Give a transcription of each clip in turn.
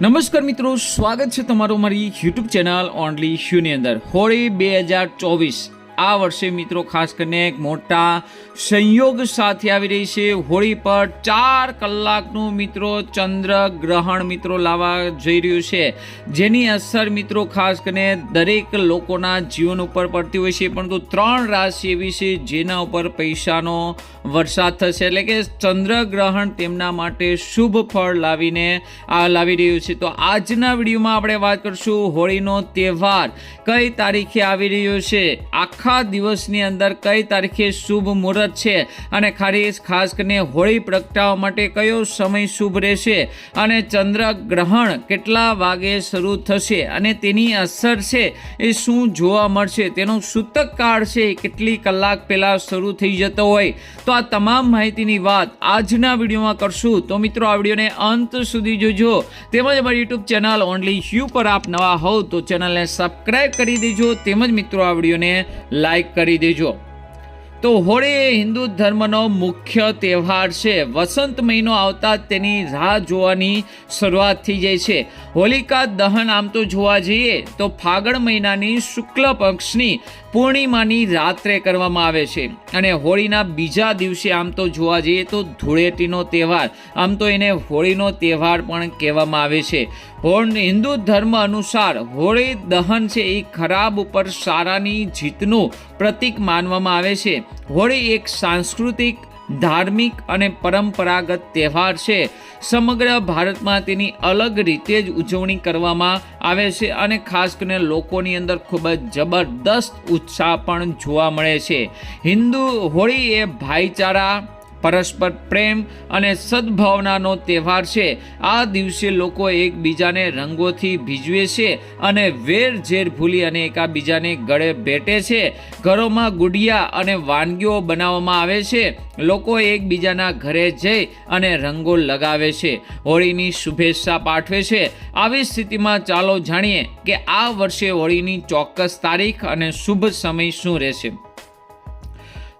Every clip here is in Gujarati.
નમસ્કાર મિત્રો, સ્વાગત છે તમારું મારી યુટ્યુબ ચેનલ ઓનલી શ્યુની અંદર. હોળી બે હજાર ચોવીસ આ વર્ષે મિત્રો ખાસ કરીને એક મોટા સંયોગ સાથે આવી રહી છે. હોળી પર ચાર કલાકનું મિત્રો ચંદ્ર ગ્રહણ મિત્રો લાવવા જઈ રહ્યું છે. જેની અસર મિત્રો ખાસ કરીને દરેક લોકોના જીવન ઉપર પડતી હોય છે. પરંતુ ત્રણ રાશિ એવી છે જેના ઉપર પૈસાનો વરસાદ થશે. એટલે કે ચંદ્રગ્રહણ તેમના માટે શુભ ફળ લાવીને આ લાવી રહ્યું છે. તો આજના વિડીયોમાં આપણે વાત કરશું હોળીનો તહેવાર. કઈ તારીખે આવી રહ્યો છે? આખા દિવસની અંદર કઈ તારીખે શુભ મુહૂર્ત છે? અને ખાલી ખાસ કરીને હોળી પ્રગટાવવા માટે કયો સમય શુભ રહેશે? અને ચંદ્રગ્રહણ કેટલા વાગે શરૂ થશે? અને તેની અસર છે એ શું જોવા મળશે? તેનો સૂતક કાળ છે કેટલી કલાક પહેલાં શરૂ થઈ જતો હોય? તો આ તમામ માહિતીની વાત આજના વિડીયોમાં કરશું. તો મિત્રો, આ વિડીયોને અંત સુધી જોજો. તેમજ અમારી યુટ્યુબ ચેનલ ઓનલી યુ પર આપ નવા હોવ તો ચેનલને સબસ્ક્રાઈબ કરી દેજો. તેમજ મિત્રો, આ વિડીયોને લાઈક કરી દેજો. તો હોળી એ હિન્દુ ધર્મનો મુખ્ય તહેવાર છે. વસંત મહિનો આવતા તેની રાહ જોવાની શરૂઆત થઈ જાય છે. હોલિકા દહન આમ તો જોવા જઈએ તો ફાગણ મહિનાની શુક્લ પક્ષની પૂર્ણિમાની રાત્રે કરવામાં આવે છે. અને હોળીના બીજા દિવસે આમ તો જોવા જઈએ તો ધૂળેટીનો તહેવાર, આમ તો એને હોળીનો તહેવાર પણ કહેવામાં આવે છે. હોળ, હિન્દુ ધર્મ અનુસાર હોળી દહન છે એ ખરાબ ઉપર સારાની જીતનું પ્રતીક માનવામાં આવે છે. હોળી એક સાંસ્કૃતિક ધાર્મિક અને પરંપરાગત તહેવાર છે. સમગ્ર ભારતમાં તેની અલગ રીતે જ ઉજવણી કરવામાં આવે છે અને ખાસ કરીને લોકોની અંદર ખૂબ જ જબરદસ્ત ઉત્સાહ પણ જોવા મળે છે. હિન્દુ હોળી એ ભાઈચારા પરસ્પર પ્રેમ અને સદભાવનાનો તહેવાર છે. આ દિવસે લોકો એકબીજાને રંગોથી ભીજવે છે અને વેર ઝેર ભૂલી અને એકાબીજાને ગળે ભેટે છે. ઘરોમાં ગુડિયા અને વાનગીઓ બનાવવામાં આવે છે. લોકો એકબીજાના ઘરે જઈ અને રંગો લગાવે છે. હોળીની શુભેચ્છા પાઠવે છે. આવી સ્થિતિમાં ચાલો જાણીએ કે આ વર્ષે હોળીની ચોક્કસ તારીખ અને શુભ સમય શું રહેશે.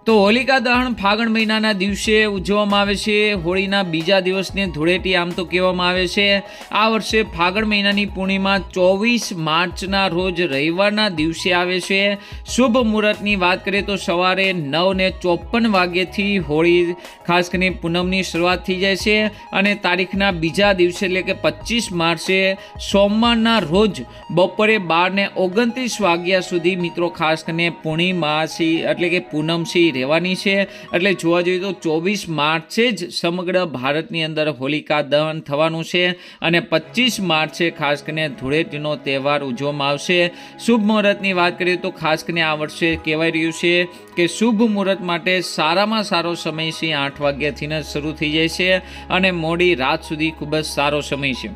તો હોલિકા દહન ફાગણ મહિનાના દિવસે ઉજવવામાં આવે છે. હોળીના બીજા દિવસને ધૂળેટી આમ તો કહેવામાં આવે છે. આ વર્ષે ફાગણ મહિનાની પૂર્ણિમા ચોવીસ માર્ચના રોજ રવિવારના દિવસે આવે છે. શુભ મુહૂર્તની વાત કરીએ તો સવારે નવ ને ચોપન વાગ્યેથી હોળી ખાસ કરીને પૂનમની શરૂઆત થઈ જાય છે અને તારીખના બીજા દિવસે એટલે કે પચીસ માર્ચે સોમવારના રોજ બપોરે બાર ને ઓગણત્રીસ વાગ્યા સુધી મિત્રો ખાસ કરીને પૂર્ણિમાસી એટલે કે પૂનમસી રહેવાની છે. એટલે જોવા જોઈએ તો ચોવીસ માર્ચે જ સમગ્ર ભારતની અંદર હોલિકા દહન થવાનું છે અને પચીસ માર્ચે ખાસ કરીને ધૂળેટીનો તહેવાર ઉજવવામાં આવશે. શુભ મુહૂર્તની વાત કરીએ તો ખાસ કરીને આ વર્ષે કહેવાય રહ્યું છે કે શુભ મુહૂર્ત માટે સારામાં સારો સમય છે. આઠ વાગ્યાથી શરૂ થઈ જાય છે અને મોડી રાત સુધી ખૂબ જ સારો સમય છે.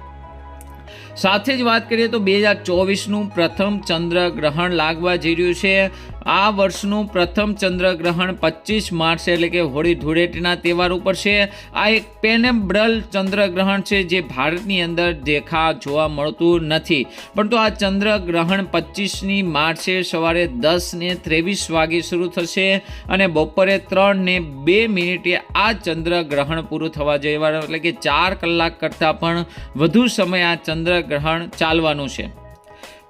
સાથે જ વાત કરીએ તો બે હજાર ચોવીસનું પ્રથમ ચંદ્ર ગ્રહણ લાગવા જઈ રહ્યું છે. આ વર્ષનું પ્રથમ ચંદ્રગ્રહણ પચીસ માર્ચ એટલે કે હોળી ધૂળેટીના તહેવાર ઉપર છે. આ એક પેનેબ્રલ ચંદ્રગ્રહણ છે જે ભારતની અંદર દેખા જોવા મળતું નથી. પરંતુ આ ચંદ્રગ્રહણ પચીસની માર્ચે સવારે દસ ને ત્રેવીસ વાગે શરૂ થશે અને બપોરે ત્રણ ને બે મિનિટે આ ચંદ્રગ્રહણ પૂરું થવા જવાનું એટલે કે ચાર કલાક કરતાં પણ વધુ સમય આ ચંદ્રગ્રહણ ચાલવાનું છે.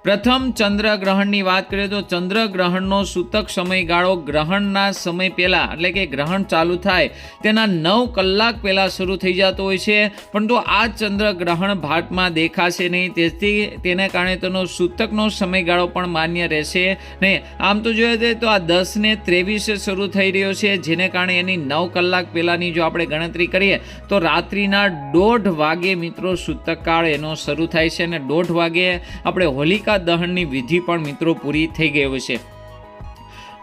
પ્રથમ ચંદ્રગ્રહણની વાત કરીએ તો ચંદ્રગ્રહણનો સૂતક સમયગાળો ગ્રહણના સમય પહેલાં એટલે કે ગ્રહણ ચાલુ થાય તેના નવ કલાક પહેલાં શરૂ થઈ જતો હોય છે. પરંતુ આ ચંદ્રગ્રહણ ભારતમાં દેખાશે નહીં. તેથી તેને કારણે તેનો સૂતકનો સમયગાળો પણ માન્ય રહેશે નહીં. આમ તો જોઈએ તો આ દસ ને ત્રેવીસે શરૂ થઈ રહ્યો છે, જેને કારણે એની નવ કલાક પહેલાંની જો આપણે ગણતરી કરીએ તો રાત્રિના દોઢ વાગે મિત્રો સૂતકકાળ એનો શરૂ થાય છે અને દોઢ વાગે આપણે હોલિકા દહનની વિધિ પણ મિત્રો પૂરી થઈ ગઈ છે.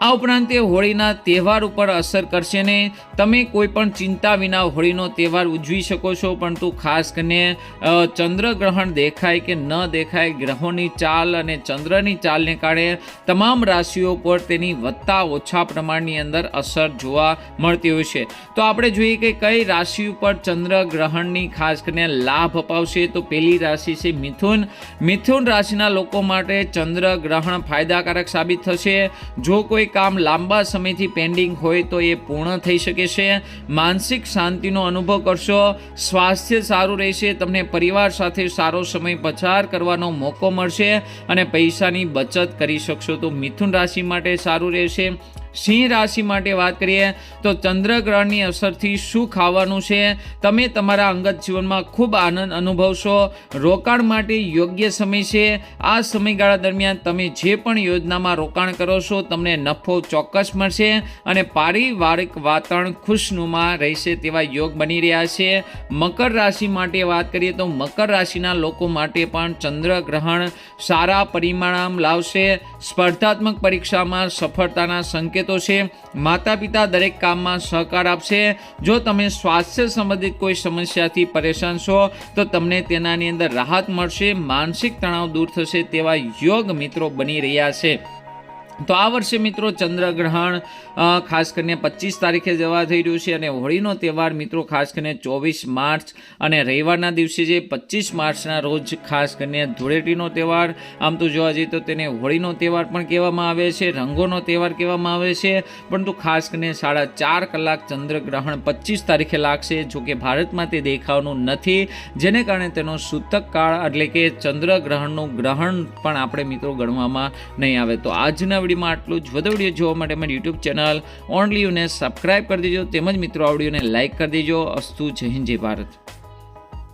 આ ઉપરાંત તે હોળીના તહેવાર ઉપર અસર કરશે ને તમે કોઈ પણ ચિંતા વિના હોળીનો તહેવાર ઉજવી શકો છો, પરંતુ ખાસ કરીને ચંદ્રગ્રહણ દેખાય કે ન દેખાય ગ્રહોની ચાલ અને ચંદ્રની ચાલને કારણે તમામ રાશિઓ પર તેની વધતા ઓછા પ્રમાણની અંદર અસર જોવા મળતી હોય છે. તો આપણે જોઈએ કે કઈ રાશિ ઉપર ચંદ્રગ્રહણની ખાસ કરીને લાભ અપાવશે? તો પહેલી રાશિ છે મિથુન. મિથુન રાશિના લોકો માટે ચંદ્રગ્રહણ ફાયદાકારક સાબિત થશે. જો કોઈ કામ લાંબા સમયથી પેન્ડિંગ હોય તો એ પૂર્ણ થઈ શકે છે. માનસિક શાંતિનો અનુભવ કરશો. સ્વાસ્થ્ય સારું રહેશે. તમને પરિવાર સાથે સારો સમય પસાર કરવાનો મોકો મળશે અને પૈસાની બચત કરી શકશો. તો મિથુન રાશિ માટે સારું રહેશે. સિંહ રાશિ માટે વાત કરીએ તો ચંદ્રગ્રહણની અસરથી શું ખાવાનું છે? તમે તમારા અંગત જીવનમાં ખૂબ આનંદ અનુભવશો. રોકાણ માટે યોગ્ય સમય છે. આ સમયગાળા દરમિયાન તમે જે પણ યોજનામાં રોકાણ કરો છો, તમને નફો ચોક્કસ મળશે અને પારિવારિક વાતાવરણ ખુશનુમા રહેશે તેવા યોગ બની રહ્યા છે. મકર રાશિ માટે વાત કરીએ તો મકર રાશિના લોકો માટે પણ ચંદ્રગ્રહણ સારા પરિણામ લાવશે. સ્પર્ધાત્મક પરીક્ષામાં સફળતાના સંકેતો છે માતા પિતા દરેક કામમાં સહકાર આપશે. જો તમે સ્વાસ્થ્ય સંબંધિત કોઈ સમસ્યાથી પરેશાન છો, તો તમને તેનાની અંદર રાહત મળશે, માનસિક તણાવ દૂર થશે તેવા યોગ મિત્રો બની રહ્યા છે. તો આ વર્ષે મિત્રો ચંદ્રગ્રહણ ખાસ કરીને પચીસ તારીખે જવા થઈ રહ્યું છે અને હોળીનો તહેવાર મિત્રો ખાસ કરીને ચોવીસ માર્ચ અને રવિવારના દિવસે જે પચીસ માર્ચના રોજ ખાસ કરીને ધૂળેટીનો તહેવાર, આમ તો જોવા જઈએ તો તેને હોળીનો તહેવાર પણ કહેવામાં આવે છે, રંગોનો તહેવાર કહેવામાં આવે છે, પરંતુ ખાસ કરીને સાડા ચાર કલાક ચંદ્રગ્રહણ પચીસ તારીખે લાગશે, જો કે ભારતમાં તે દેખાવાનું નથી, જેને કારણે તેનો સૂતક કાળ એટલે કે ચંદ્રગ્રહણનું ગ્રહણ પણ આપણે મિત્રો ગણવામાં નહીં આવે. તો આજના વિડીયોમાં આટલું જ. વધુ વીડિયો જોવા માટે મારી યુટ્યુબ ચેનલ ઓનલી યુને સબસ્ક્રાઇબ કરી દેજો. તેમજ મિત્રો, આ વિડીયોને લાઇક કરી દેજો. અસ્તુ જય હિન્દ, જય ભારત.